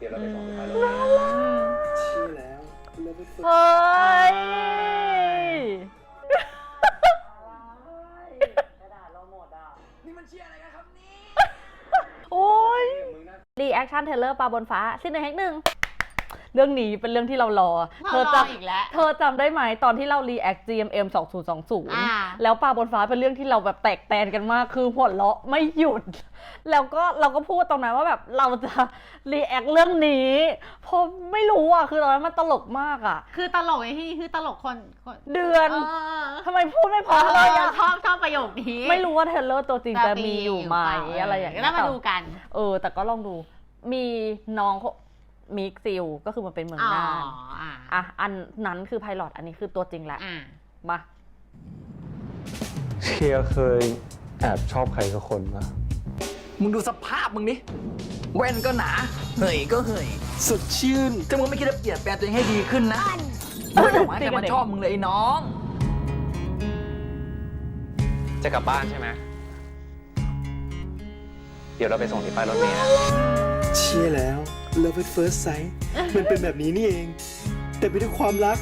เดี๋ยวเราไปสองที่บ้านรถชื่อแล้วแล้วไปฝึกเฮ้ยนี่มันเชี่ยอะไรกันครับนี่ โอ้ย มึงน่า รีแอคชั่นเทเลอร์ปลาบนฟ้าสิ้นหนึ่งแฮกหนึ่ง เรื่องนี้เป็นเรื่องที่เรารอ เธเราอรอจอีกแล้วำเธอจำได้ไหมตอนที่เรารีแอค GMM อ่า 2020 แล้วปลาบนฟ้าเป็นเรื่องที่เราแบบแตกแตนกันมาก คือหัวเราะไม่หยุด แล้วก็เราก็พูดตรงนั้นว่าแบบเราจะรีแอคเรื่องนี้เพราะไม่รู้อะ คือตอนนั้นมันตลกมากอะ คือตลกในที่นี้คือตลกคนคนเดือนเออทำไมพูดไม่พเอออเลยยังอะชอบชอบประโยคนี้ไม่รู้ว่าเทเลอร์ตัวจริงจะมีอยู่ไหมเอะไรอย่างเงี้ย แล้วมาดูกัน เออ แต่ก็ลองดู มีน้อง มิกซิลก็คือมันเป็นเมืองอ๋อน่านอ่าอะอันนั้นคือไพลอตอันนี้คือตัวจริงแหละอ่ามาเชียร์เคยแอบชอบใครสักคนปะมึงดูสภาพมึงดิแว่นก็หนา เห่ยก็เห่ยสดชื่นถ้ามึงไม่คิดจะเปลี่ยนแปลงตัวเองให้ดีขึ้นนะมึงอย่าหวังให้ใครมาชอบมึงเลยไอ้น้อง จะกลับบ้านใช่ไหมเดี๋ยวเราไปส่งที่ป้ายรถเมล์นะเชื่อแล้ว Love at first sight มันเป็นแบบนี้นี่เอง แต่ไม่ด้วยความรัก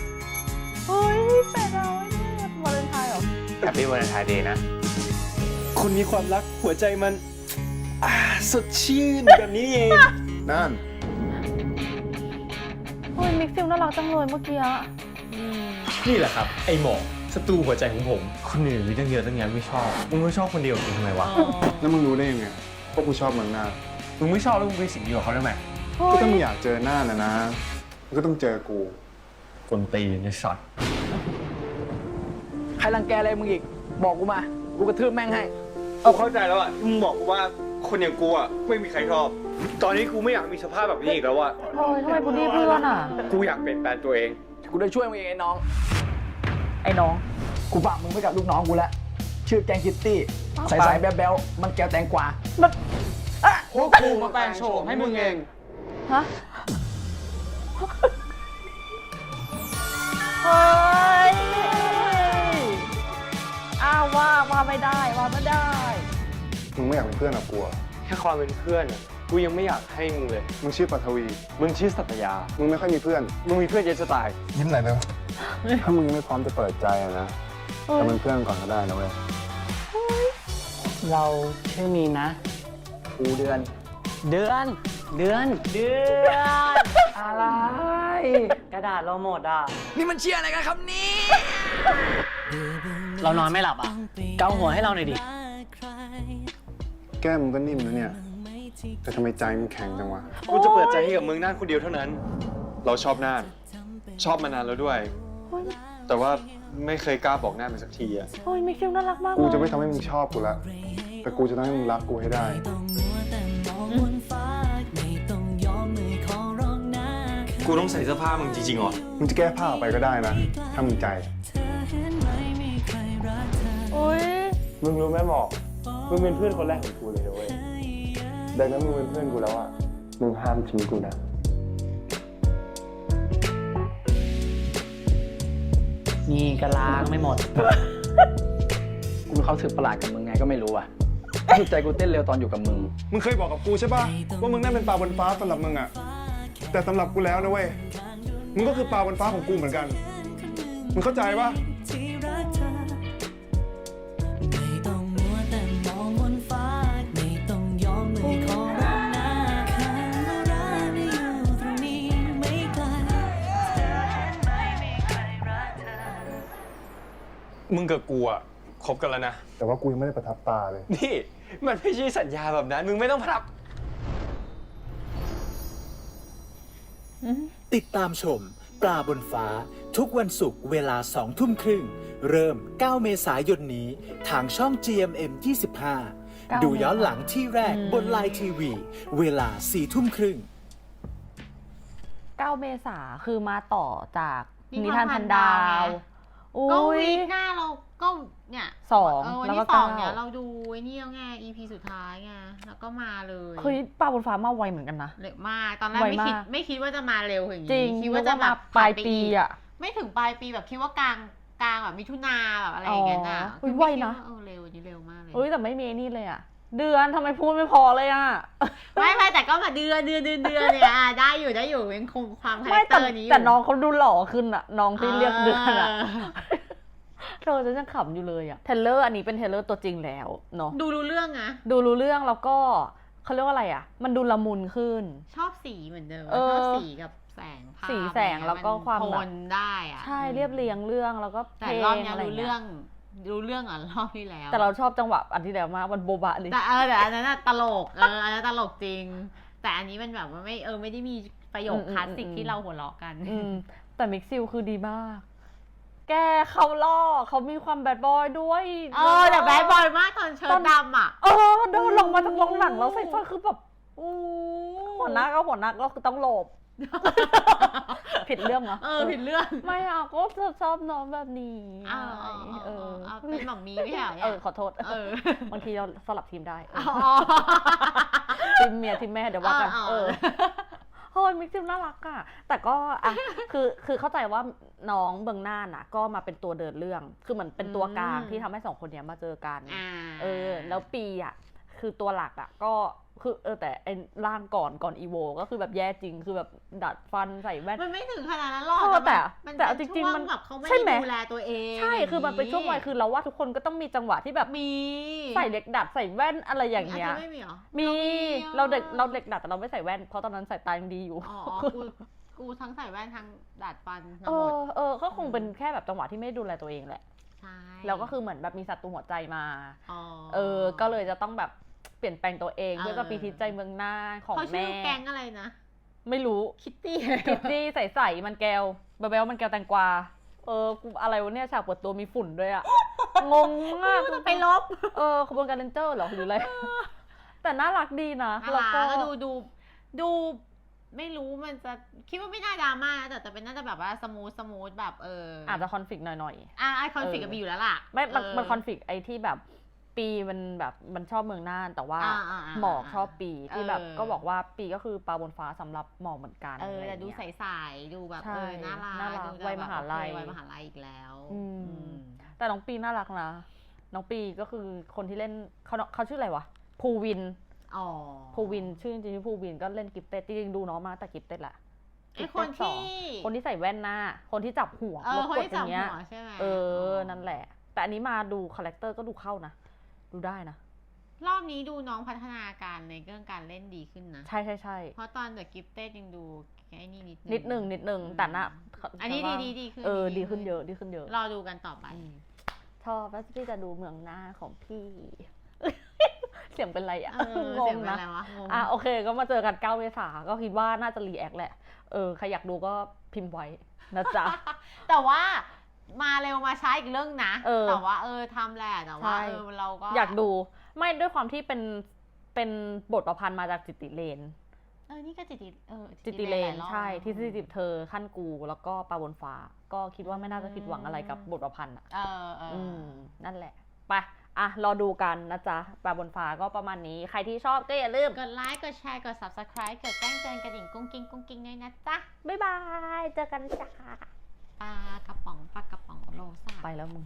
เฮ้ยแต่เราเนี่ยวาเลนไทน์เหรอ แฮปปี้วันไทน์เดย์นะ คนมีความรักหัวใจมันอ่าสดชื่นแบบนี้นี่เอง นั่น เฮ้ยมิกซิลน่ารักจังเลยเมื่อกี้อะนี่แหละครับ ไอหมอกศัตรูหัวใจของผม คนอื่นมีตั้งเยอะตั้งแยะไม่ชอบ มึงไม่ชอบคนเดียวจริงทำไมวะ แล้วมึงรู้ได้ยังไงว่ากูชอบเมืองหน้ามึงไม่ชอบแล้วมึงไปสิงอยู่กับเขาได้ไหมเฮ้ ก็ถ้ายมึงอยากเจอหน้านะนะมึงก็ต้องเจอกูคนตีนในช็อต ใครรังแกอะไรมึงอีก บอกกูมา กูกระทืบแม่งให้เอาเข้าใจแล้วอะมึงบอกกูว่าคนอย่างกูอะไม่มีใครชอบ ตอนนี้กูไม่อยากมีสภาพแบบนี้อีกแล้วอะเฮ้ยทำไมบูลลี่เพื่อนอะ กูอยากเปลี่ยนแปลงตัวเอง กูได้ช่วยมึงเองไอ้น้อง ไอ้น้อง กูฝากมึงไว้กับลูกน้องกูแล้ว ชื่อแกงคิตตี้ ใสๆแบ๊วๆมันแก้วแตงกวาพวกกูมาแปลงโฉมให้มึงเอง ฮะ เฮ้ย อ้าวว่าว่าไม่ได้ว่าไม่ได้ มึงไม่อยากเป็นเพื่อนกับกูอะแค่ความเป็นเพื่อนอะกูยังไม่อยากให้มึงเลย มึงชื่อปัทวี มึงชื่อสัตยา มึงไม่ค่อยมีเพื่อน มึงมีเพื่อนเยอะจะตาย ยิ้มหน่อยเร็ว ถ้ามึงยังไม่พร้อมจะเปิดใจอะนะแต่เป็นเพื่อนก่อนก็ได้นะเว้ย เราชื่อมีนนะ กูเดือน เดือน เดือน เดือน อะไร กระดาษเราหมดอะ นี่มันเชี่ยอะไรกันครับนี่เรานอนไม่หลับอะ เกาหัวให้เราหน่อยดิ แก้มมึงก็นิ่มนะเนี่ย แต่ทำไมใจมึงแข็งจังวะ กูจะเปิดใจให้กับมึงน่านคนเดียวเท่านั้น เราชอบน่าน ชอบมานานแล้วด้วย แต่ว่าไม่เคยกล้าบอกน่านมันสักทีอะเฮ้ยมิกซิลน่ารักมากกูเลยจะไม่ทำให้มึงชอบกูละ แต่กูจะทำให้มึงรักกูให้ได้ กูต้องใส่เสื้อผ้ามึงจริงๆเหรอ มึงจะแก้ผ้าออกไปก็ได้นะ ถ้ามึงใจ โอ้ยมึงรู้ไหมหมอก มึงเป็นเพื่อนคนแรกของกูเลยนะเว้ย ดังนั้นมึงเป็นเพื่อนกูแล้วอะ มึงห้ามทิ้งกูนะ นี่กระลางไม่หมด กูมีความรู้สึกประหลาดกับมึงไงก็ไม่รู้อะจิตใจกูเต้นเร็วตอนอยู่กับมึง มึงเคยบอกกับกูใช่ป่ะ ว่ามึงนั่นเป็นปลาบนฟ้าสำหรับมึงอะ แต่สำหรับกูแล้วนะเว้ย มึงก็คือปลาบนฟ้าของกูเหมือนกัน มึงเข้าใจป่ะมึงกับกูอะคบกันแล้วนะ แต่ว่ากูยังไม่ได้ประทับตาเลย นี่ มันไม่ใช่สัญญาแบบนั้น มึงไม่ต้องพับ ติดตามชม ปลาบนฟ้า ทุกวันศุกร์เวลาสองทุ่มครึ่ง เริ่ม 9 เมษายนนี้ ทางช่อง GMM 25 ดูย้อนหลังที่แรกบนไลน์ทีวี เวลา4ทุ่มครึ่ง 9 เมษาคือมาต่อจากนินิทาทานนพัพันนดาดาววอุ้ ก็ยวีคหน้าเราก็เนี่ยสองเออวันแล้วที่ก็สองเก้าเนี่ยเราดูไอ้นี่แล้วไง EP สุดท้ายไงแล้วก็มาเลยเฮ้ยปลาบนฟ้ามาไวเหมือนกันนะเร็วมากตอนแรกไวไม่คิดมากไม่คิดว่าจะมาเร็วอย่างจรินี้งคิดว่าจะนึกแบบปลายปีกอะไม่ถึงปลายปีแบบคิดว่ากลางกลางแบบมิถุนาแบบอะไรอย่างเงี้ยน่ะอ๋ออุ๊ยคือไวไม่คิดนะเออเร็วอันนี้เร็วมากเลยเฮ้ยแต่ไม่มีไอ้นี่เลยอะ เดือนทำไมพูดไม่พอเลยอะ ไม่ไม่แต่ก็มาเดือนเดือนเดือนเดือนเนี่ยอะได้อยู่ได้อยู่ยังคงความคาแรไม่คเตแต่อร์นี้อยู่แต่น้องเขาดูหล่อขึ้นอะ น้องที่เรียกเดือนอะเเธอจะยังขำอยู่เลยอะเทรลเลอร์อันนี้เป็นเทรลเลอร์ตัวจริงแล้วเนาะดูรู้เรื่องนะดูรู้เรื่องแล้วก็เขาเรียกว่าอะไรอะ มันดูละมุนขึ้น ชอบสีเหมือนเดิมเออชอบสีกับแสงภาพสีแสงแล้วก็ความโทแบบนได้อะใช่เรียบเรียงเรื่องแล้วก็เพแต่ลรอบงเนี้ยอะไรรู้เงี้เรื่อยง รู้เรื่องอะรอบที่แล้ว แต่เราชอบจังหวะอันที่แล้วมากมันโบบะเลยแต่เออแต่อันนั้นน่ะตลกเอออันนั้นตลกจริง แต่อันนี้มันแบบว่าไม่เออไม่ได้มีประโยคคลาสสิกที่เราหัวเราะกัน อืมแต่มิกซิลคือดีมาก แกเขาล่อเขามีความแบดบอยด้วยเออแต่แบดบอยมากตอนเชิญดำอะ เออเดินลงมาจากโรงหนังแล้วใส่สร้อยคือแบบหัวหน้าก็หัวหน้าก็คือต้องหลบ ผิดเรื่องเหรอเออผิดเรื่อง ไม่อะก็ชอบน้องแบบนี้เออเออเออเอาเป็นหม่อมมีไม่ใช่เหรอเอเนี่ยอขอโทษเออบางทีเราสลับทีมได้อ๋อทีมเมียทีมแม่เดี๋ยวว่ากันอ๋อเออเฮ้ยมิกซิลน่ารักอะแต่ก็อะคือคือเข้าใจว่าน้องเบิงหน้าน่ะ ก็มาเป็นตัวเดินเรื่อง คือเหมือนเป็นตัวกลางที่ทำให้สองคนเนี้ยมาเจอกันอ่าเออ แล้วปีอะคือตัวหลักอะก็ คือเออแต่ไอ้ร่างก่อนก่อนอีโว ก็คือแบบแย่จริงคือแบบดัดฟันใส่แว่น มันไม่ถึงขนาดนั้นหรอกเออแต่มันแต่เอาเป็นจริงๆช่วมันแบบเขาไม่ใช่ไหมได้ดูแลตัวเองใช่คือมันเป็นช่วงวัยคือเราว่าทุกคนก็ต้องมีจังหวะที่แบบมีใส่เหล็กดัดใส่แว่นอะไรอย่างเงี้ยนนี้ไม่มีเหรอมีหเราเด็กเราเด็กดัดแต่เราไม่ใส่แว่น เพราะตอนนั้นสายตายังดีอยู่อ๋อกูกูทั้งใส่แว่นทั้งดัดฟันทั้เองหมดอเออก็คงเป็นแค่แบบจังหวะที่ไม่ดูแลตัวเองแหละใช่แล้วก็คือเหมือนแบบมีศัตรูหัวใจมาอ๋อเออ ก็เลยจะต้องแบบ เปลี่ยนแปลงตัวเองเออเพื่อจะปีทิศใจเมืองหน้าของเขาชื่แม่อแก๊งอะไรนะ ไม่รู้คิตตี้คิตตี้ใส่ๆมันแก้วเบลเบลมันแก้วแตงกวาเออกูอะไรวะเนี่ยฉากเปิดตัวมีฝุ่นด้วยอะงงมากจะไปลบเออขบวนการเลนเจอร์เหรอหรืออะไรแต่น่ารักดีนะนะแล้วคะก็ก็ดูดูดูไม่รู้มันจะคิดว่าไม่น่าดราม่านะแต่แต่เป็นน่าจะแบบว่าสมูทสมูทแบบเอออาจจะคอนฟ lict หน่อยอะไอคอนฟิกเออมีอยู่แล้วล่ะๆไม่มันเออมันคอนฟ lict ไอ้ที่แบบ ปีมันแบบมันชอบเมืองน่าน แต่ว่าอ่าอ่าอ่าหมอกชอบปีที่แบบเออ ก็บอกว่าปีก็คือปลาบนฟ้าสำหรับหมอกเหมือนกันเอออะไรแต่ดูเงี้ยใสๆดูแบบใช่เออน่ารักน่ารักดูจะวัยมหาลัยแบบโอเควัยมหาลัยอีกแล้วอืม อืมแต่น้องปีน่ารักนะน้องปีก็คือคนที่เล่นเขาเขาชื่ออะไรวะภูวินอ๋อภูวินชื่อจริงๆชื่อภูวินก็เล่นกิฟเต็ดจริงๆดูน้องมาแต่กิฟเต็ดแหละ ไอคนที่คนที่ใส่แว่นหน้า คนที่จับหัวเออรถคนกดที่อจับย่างเงี้ยหัวใช่ไหมเออ นั่นแหละ แต่อันนี้มาดูคาแรคเตอร์ก็ดูเข้านะ ดูได้นะ รอบนี้ดูน้องพัฒนาการในเรื่องการเล่นดีขึ้นนะ ใช่ใช่ใช่เพราะตอนเดอะกิฟเต้ยังดูไอ้นี่นิดนิดหนึ่งนิดหนึ่งอืมแต่น่ะอันนี้แต่ว่าดีดีดีขึ้นเออดีดีขึ้ขึ้นนเยอะดีขึ้นเยอะ รอดูกันต่อไปอืมชอบแล้วพี่จะดูเมืองหน้าของพี่ เสียงเป็นไรอะเอองเสียงงเป็นนะอะไรวะงงอะโอเค ก็มาเจอกัน9เมษาก็คิดว่าน่าจะรีแอคแหละ เออใครอยากดูก็พิมพ์ไว้นะจ๊ะ แต่ว่า มาเร็วมาช้าอีกเรื่องนะ เออแต่ว่าเออทำแหละแต่ว่าใช่ เออเราก็อยากดูไม่ด้วยความที่เป็นเป็นบทประพันธ์มาจากจิตติเลน เออนี่ก็จิตติเออจิตติเลนหายรอบใช่ที่สิจิบเธอขั้นกู แล้วก็ปลาบนฟ้า ก็คิดว่าไม่น่าจะผิดหวังอะไรกับบทประพันธ์อะ เออเออออืม นั่นแหละ ไป อะ รอดูกันนะจ๊ะปลาบนฟ้าก็ประมาณนี้ ใครที่ชอบก็อย่าลืม กดไลค์กดแชร์กด subscribe กดแจ้งเตือนกระดิ่งกุ้งกิ้งกุ้งกิ้งด้วยนะจ๊ะ บ๊ายบาย เจอกันจ้า ปลากระป๋องปลากระป๋องโลซ่าไปแล้วมึง